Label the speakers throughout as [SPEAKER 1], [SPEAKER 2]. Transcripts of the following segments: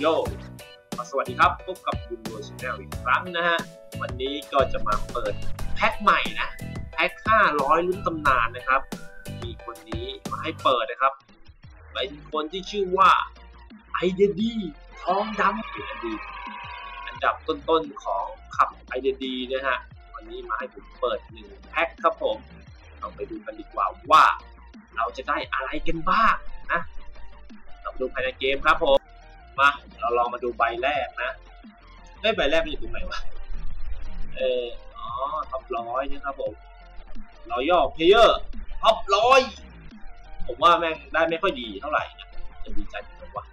[SPEAKER 1] โยสวัสดีครับพบกับยูโรชาแนลอีกครั้งนะฮะ วันนี้ก็จะมาเปิดแพ็คใหม่นะ แพ็ค 500 ลุ้นตำนานนะครับ มีคนนี้มาให้เปิดนะครับ เป็นคนที่ชื่อว่าไอเดดีทองดำเป็นอดีตอันดับต้นๆของขับไอเดดีนะฮะ วันนี้มาให้ผมเปิดหนึ่งแพ็คครับผมเราไปดูกันดีกว่าว่า เราจะได้อะไรกันบ้างนะเราดูภายในเกมครับผม มาเราลองมาดูใบแรกนะได้ใบแรกมันอยู่ตรงไหนวะเอออ๋อท็อปร้อยนะครับผมรอย่อเพลเยอร์ท็อปร้อยผมว่าแม่งได้ไม่ค่อยดีเท่าไหร่นะจะดีใจจังวะ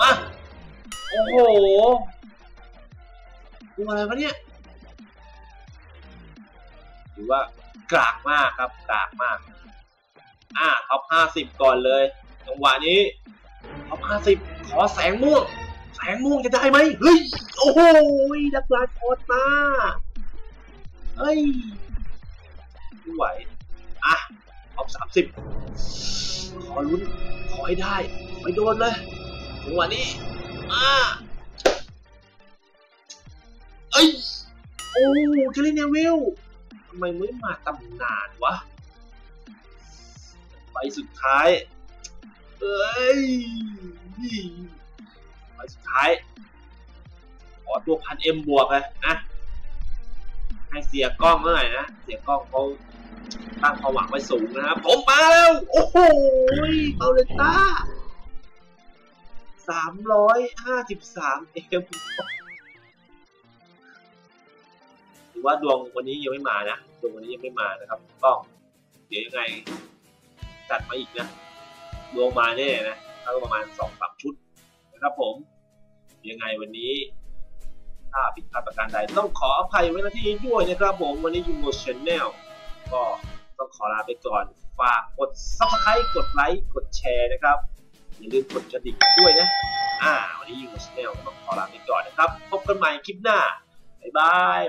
[SPEAKER 1] มาโอ้โหดูอะไรวะเนี่ยถือว่ากากมากครับกากมาก อ่าท็อปห้าสิบก่อนเลยจังหวะนี้ท็อปห้าสิบ ขอแสงม่วง แสงม่วงจะได้ไหมเฮ้ย โอ้โหดักลาโคตมาเฮ้ยไม่ไหว อะท็อปสามสิบขอลุ้น ขอให้ได้ ขอให้โดนเลยจังหวะนี้ อ่าเอ้ย โอ้เจลินเนวิลทำไมไม่มาตำนานวะใบสุดท้าย เอ้ย นี่ใบสุดท้าย ขอตัวพันเอ็มบวกเลยนะ ให้เสียกล้องเมื่อไหร่นะ เสียกล้องเขาตั้งความหวังไว้สูงนะครับ ผมมาแล้ว โอ้โหเปาเลต้าสามร้อยห้าสิบสามเอ็มถือว่าดวงวันนี้ยังไม่มานะ ดวงวันนี้ยังไม่มานะครับกล้อง เดี๋ยวยังไงจัดมาอีกนะ ดวงมาแน่นะ ถ้าประมาณสองสามชุดนะครับผม ยังไงวันนี้ ถ้าผิดพลาดประการใดต้องขออภัยไว้ณที่นี้ด้วยนะครับผม วันนี้ยูโรชแนลก็ต้องขอลาไปก่อน ฝากกด subscribe กดไลค์ กดแชร์นะครับ อย่าลืมกดกระดิ่งด้วยนะ อ่า วันนี้ยูโรชแนลต้องขอลาไปก่อนนะครับ พบกันใหม่คลิปหน้า บ๊ายบาย